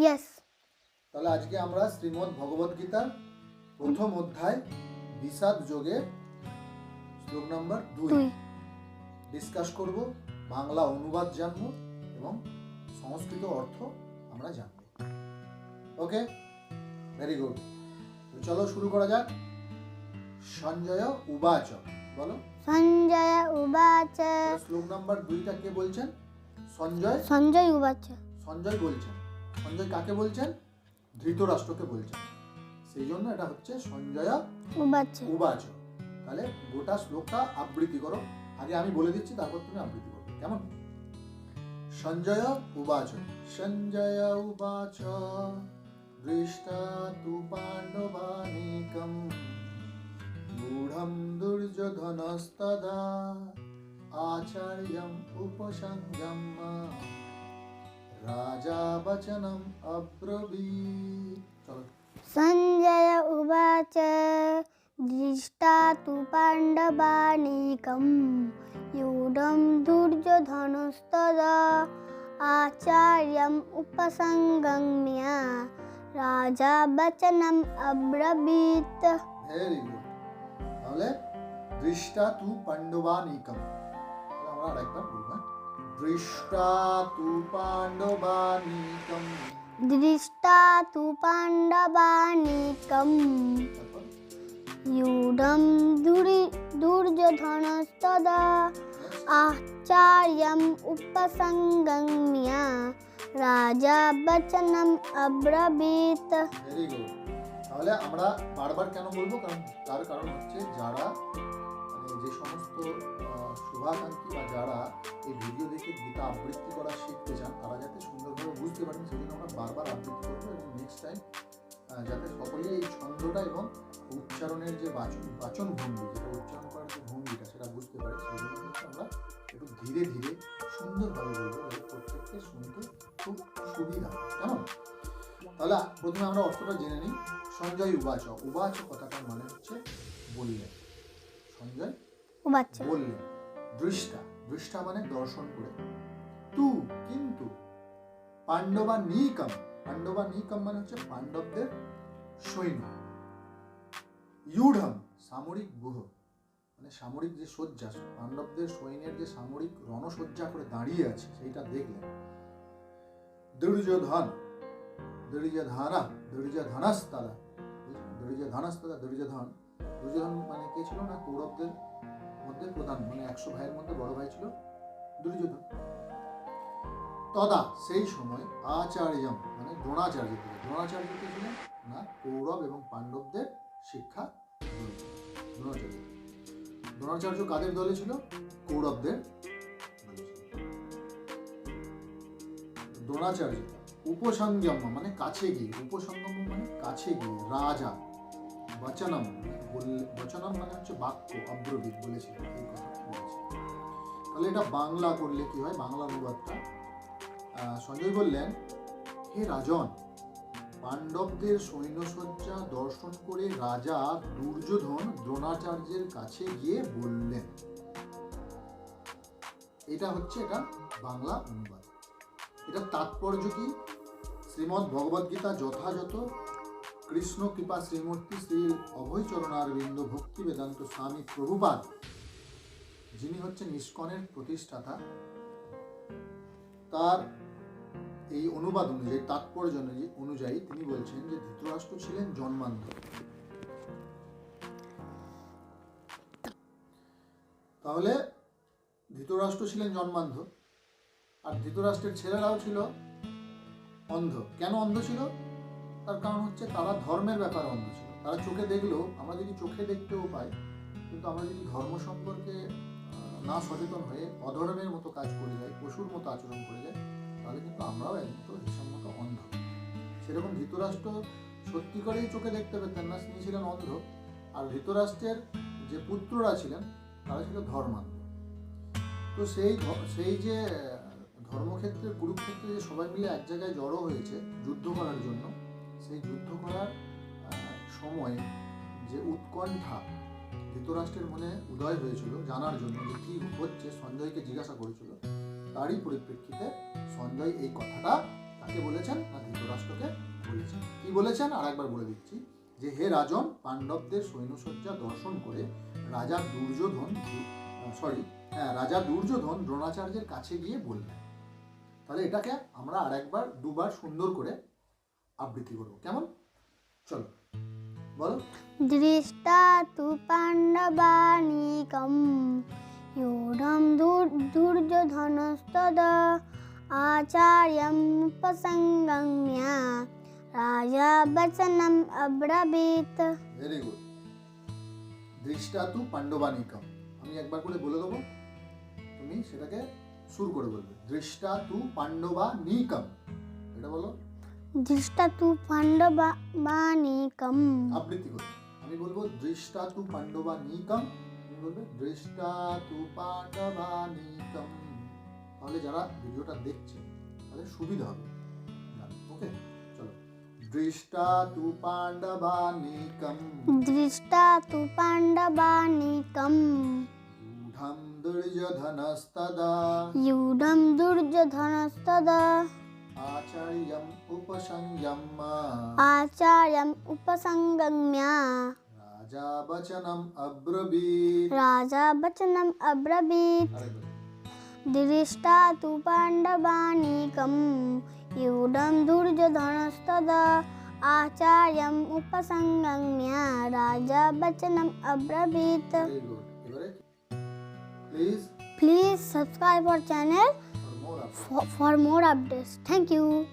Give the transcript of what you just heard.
Yes তাহলে আজকে আমরা শ্রীমদ্ ভগবদ গীতার প্রথম অধ্যায় বিষাদ যোগে শ্লোক নাম্বার দুই। ডিসকাস করব বাংলা অনুবাদ জানব এবং সংস্কৃত অর্থ আমরা জানব। ওকে ভেরি গুড চলো শুরু করা যাক। সঞ্জয় উবাচ বলো। সঞ্জয় উবাচ। শ্লোক নাম্বার দুইটা কে বলছেন? সঞ্জয়? সঞ্জয় উবাচ। সঞ্জয় বলছেন। সঞ্জয় কাকে বলছেন? ধৃতরাষ্ট্রকে বলছেন। সেই জন্য এটা হচ্ছে সঞ্জয় উবাচ তাহলে গোটা শ্লোকটা আবৃত্তি করো। আগে আমি বলে দিচ্ছি তারপর তুমি আবৃত্তি করবে। কেমন? সঞ্জয় উবাচ সঞ্জয় উবাচ দৃষ্টা তু পাণ্ডবানেকম। গূঢ়ম দুর্যোধনস্তদা। আচার্যম উপসংগম রাজা বচনম অব্রবীত চলো সঞ্জয় উবাচ দৃষ্টা তু পাণ্ডবানীকম यूढं दुर्योधनस्तदा आचार्यम् उपसङ्गम्य राजा वचनम् अब्रवीत् ভেরি গুড তাহলে দৃষ্টা তু পাণ্ডবানিকম তাহলে আমরা আরেকবার বলবো হ্যাঁ? দৃষ্টা তু পাণ্ডবানিকম दृष्टा तु पाण्डवानीकम् তারপর यूढं दुरि दुर्योधनस्तदा आचार्यम् उपसङ्गम्य राजा वचनम् अब्रवीत् ভেরি গুড তাহলে আমরা বারবার কেন বলবো কারণ তার কারণ হচ্ছে যারা মানে যে সমস্ত শ্রোতাকাঙ্ক্ষী বা যারা এই ভিডিও দেখে গীতা আবৃত্তি করা শিখতে চান তারা যাতে সুন্দরভাবে বুঝতে পারেন সেজন্য আমরা বারবার আবৃত্তি করব এবং নেক্সট টাইম যাতে সকলেই এই ছন্দটা এবং উচ্চারণের যে বাচন বাচন ভঙ্গি যেটা উচ্চারণ করার যে ভঙ্গিটা সেটা বুঝতে পারে সেজন্য কিন্তু আমরা একটু ধীরে ধীরে সুন্দরভাবে বলব এবং প্রত্যেককে শুনতে খুব সুবিধা। কেমন? তাহলে প্রথমে আমরা অর্থটা জেনে নিই। সঞ্জয় উবাচ উবাচ কথাটার মানে হচ্ছে বললেন। সঞ্জয় বললেন। দৃষ্টা দৃষ্টা মানে দর্শন করে। তু কিন্তু পাণ্ডবা নিকম পাণ্ডবা নিকম মানে হচ্ছে পাণ্ডবদের সৈন্য। ইউঢম, সামরিক গুহ মানে সামরিক যে শয্যা, পাণ্ডবদের সৈন্যের যে সামরিক রণসজ্জা করে দাঁড়িয়ে আছে, সেইটা দেখলেন। দুর্যোধন দুর্যোধনা দুর্যোধনাস্তারা দুর্যোধনাস্তারা, দুর্যোধন দুর্যোধন মানে কে ছিল না? কৌরবদের মধ্যে প্রধান মানে একশো ভাইয়ের মধ্যে বড় ভাই ছিল দুর্যোধন তদা সেই সময় আচার্যম মানে দ্রোণাচার্য ছিল দ্রোণাচার্য কে ছিলেন? না, কৌরব এবং পাণ্ডবদের শিক্ষা দ্রোণাচার্য। দ্রোণাচার্য কাদের দলে ছিল? কৌরবদের দ্রোণাচার্য, উপসংগম মানে কাছে গিয়ে, উপসংগম মানে কাছে গিয়ে, রাজা। বচনম বচনম মানে হচ্ছে বাক্য অব্রবিদ বলেছিল এই কথা বলেছে তাহলে এটা বাংলা করলে কি হয়? বাংলা অনুবাদটা সঞ্জয় বললেন, হে রাজন, পাণ্ডবদের সৈন্যসজ্জা দর্শন করে রাজা দুর্যোধন দ্রোণাচার্যের কাছে গিয়ে বললেন। এটা হচ্ছে এটা বাংলা অনুবাদ। এটা তাৎপর্য কি? শ্রীমদ্ ভগবদ্গীতা যথাযথ কৃষ্ণ কৃপা শ্রীমূর্তি শ্রী অভয়চরণারবিন্দ ভক্তি বেদান্ত স্বামী প্রভুপাদ, যিনি হচ্ছেন ইস্কনের প্রতিষ্ঠাতা, তার এই অনুবাদ অনুযায়ী, তাৎপর্য অনুযায়ী- তিনি বলছেন যে ধৃতরাষ্ট্র ছিলেন জন্মান্ধ। তাহলে ধৃতরাষ্ট্র ছিলেন জন্মান্ধ, আর ধৃতরাষ্ট্রের ছেলেরাও ছিল অন্ধ। কেন অন্ধ ছিল? তার কারণ হচ্ছে তারা ধর্মের ব্যাপারে অন্ধ ছিল। তারা চোখে দেখলেও আমরা যদি চোখে দেখতেও পাই, কিন্তু আমরা যদি ধর্ম সম্পর্কে না সচেতন হয়ে অধর্মের মতো কাজ করে যাই, পশুর মতো আচরণ করে যাই, তাহলে কিন্তু আমরাও একমতো হিসাব মতো অন্ধ। সেরকম ধৃতরাষ্ট্র সত্যি করেই চোখে দেখতে পেতেন না, তিনি ছিলেন অন্ধ। আর ধৃতরাষ্ট্রের যে পুত্ররা ছিলেন, তারা ছিল ধর্মান্ধ। তো সেই সেই যে ধর্মক্ষেত্রে কুরুক্ষেত্রে যে সবাই মিলে এক জায়গায় জড়ো হয়েছে, যুদ্ধ করার জন্য সেই যুদ্ধ করার সময়ে যে উৎকণ্ঠা ধৃতরাষ্ট্রের মনে উদয় হয়েছিল জানার জন্য যে কী হচ্ছে সঞ্জয়কে জিজ্ঞাসা করেছিল, তারই পরিপ্রেক্ষিতে সঞ্জয় এই কথাটা তাকে বলেছেন ধৃতরাষ্ট্র ধৃতরাষ্ট্রকে বলেছেন। কি বলেছেন? আর একবার বলে দিচ্ছি যে, হে রাজন, পাণ্ডবদের সৈন্যসজ্জা দর্শন করে রাজা দুর্যোধন সরি হ্যাঁ রাজা দুর্যোধন দ্রোণাচার্যের কাছে গিয়ে বললেন। তাহলে এটাকে আমরা আর একবার দুবার সুন্দর করে আবৃত্তি করব কেমন চলো বলো दृष्टा तु पाण्डवानीकं यूढं दुर् दुर्योधनस्तदा आचार्यमुपसङ्गम्य राजा वचनम् अब्रवीत् ভেরি গুড দৃষ্টা তু পাণ্ডবানিকম আমি একবার করে বলে দেবো তুমি সেটাকে সুর করে বলবে দৃষ্টা তু পাণ্ডবা নিকম এটা বলো दृष्टा तु पाण्डवानीकम् আবৃত্তি করবে আমি বলবো দৃষ্টা তু পাণ্ডবা নিকম তুমি বলবে দৃষ্টা তু পাণ্ডবা নিকম তাহলে যারা ভিডিওটা দেখছে তাদের সুবিধা হবে ওকে চলো দৃষ্টা তু পাণ্ডবা নিকম दृष्टा तु पाण्डवानीकम् यूढं दुर्योधनस्तदा यूढं दुर्योधनस्तदा आचार्यम् उपसंयम्य आचार्यम् उपसंगम्य। राजा वचनम् अब्रवीत्। राजा वचनम् तु पाण्डवानीकम्। यूढं दुर्योधनस्तदा आचार्यम् राजा वचनम् अब्रवीत्। For, for more updates. Thank you.